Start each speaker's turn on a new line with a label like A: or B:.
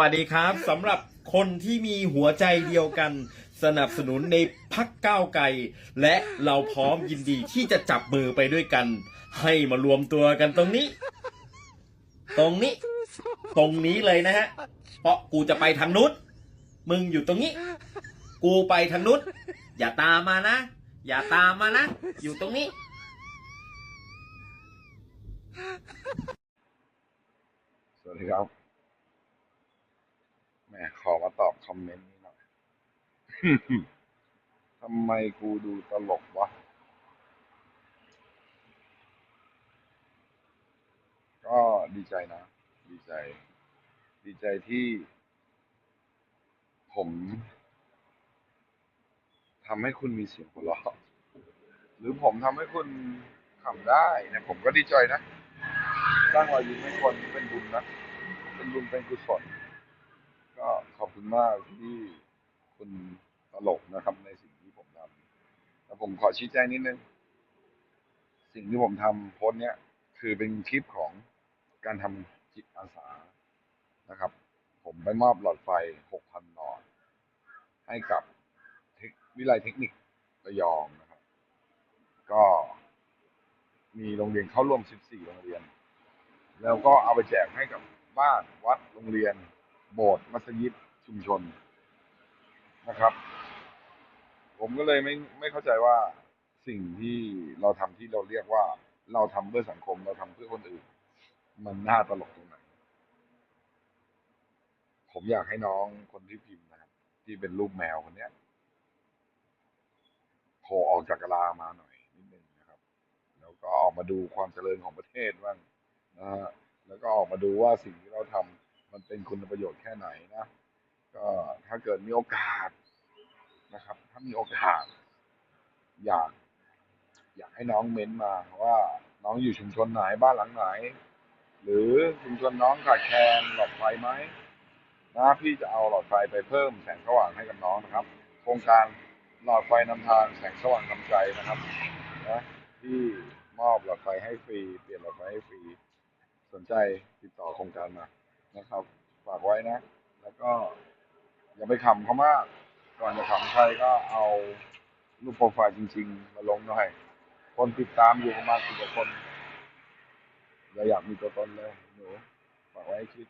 A: สวัสดีครับสำหรับคนที่มีหัวใจเดียวกัน สนับสนุนในพักก้าวไกลและเราพร้อมยินดีที่จะจับมือไปด้วยกัน ให้มารวมตัวกันตรงนี้ ตรงนี้ ตรงนี้เลยนะฮะ เพราะกูจะไปทางนู้นมึงอยู่ตรงนี้ กูไปทางนู้นอย่าตามมานะ อย่าตามมานะ อยู่ตรงนี้
B: สวัสดีครับ ขอมาตอบคอมเมนต์นี้หน่อยทำไมกูดูตลกวะ ก็ดีใจนะ ดีใจ ดีใจที่ ผมทำให้คุณมีเสียงหัวเราะหรือผมทำให้คุณขำได้เนี่ยผมก็ดีใจนะสร้างรอยยิ้มให้คนเป็นบุญนะ เป็นบุญเป็นกุศล คุณมากที่คุณตลกนะครับ ในสิ่งที่ผมทำแล้วผมขอชี้แจงนิดนึง สิ่งที่ผมทำโพสเนี้ย คือเป็นคลิปของการทำจิตอาสานะครับ ผมไปมอบหลอดไฟ 6,000หลอด ให้กับวิไลเทคนิคระยองนะครับ ก็มีโรงเรียนเข้าร่วม 14 โรงเรียน แล้วก็เอาไปแจกให้กับบ้านวัดโรงเรียน โบสถ์มัสยิด ชุมชนนะครับ ผมก็เลยไม่ไม่เข้าใจว่าสิ่งที่เราทำที่เราเรียกว่า เราทำเพื่อสังคมเราทำเพื่อคนอื่น มันน่าตลกตรงไหน ผมอยากให้น้องคนที่พิมพ์นะครับ ที่เป็นรูปแมวคนเนี้ยโผล่ออกจากกะลามาหน่อยนิดนึงนะครับ แล้วก็ออกมาดูความเจริญของประเทศบ้างนะฮะแล้วก็ออกมาดูว่าสิ่งที่เราทำมันเป็นคุณประโยชน์แค่ไหนนะ ก็ถ้าเกิดมีโอกาสนะครับ ถ้ามีโอกาส อยาก อยากให้น้องเม้นมาว่าน้องอยู่ชุมชนไหนบ้านหลังไหน หรือชุมชนน้องขาดแคลนหลอดไฟไหมนะพี่จะเอาหลอดไฟไปเพิ่มแสงสว่างให้กับน้องนะครับ โครงการหลอดไฟนำทางแสงสว่างนำใจนะครับนะที่มอบหลอดไฟให้ฟรี เปลี่ยนหลอดไฟให้ฟรี สนใจติดต่อโครงการมานะครับ ฝากไว้นะ แล้วก็ อย่าไปขำเขามาก ก่อนจะขำใครก็เอารูปโปรไฟล์จริง ๆ มาลงหน่อย คนติดตามอยู่ประมาณสิบกว่าคนอย่าอยากมีตัวตนเลยหนูฝากไว้คิด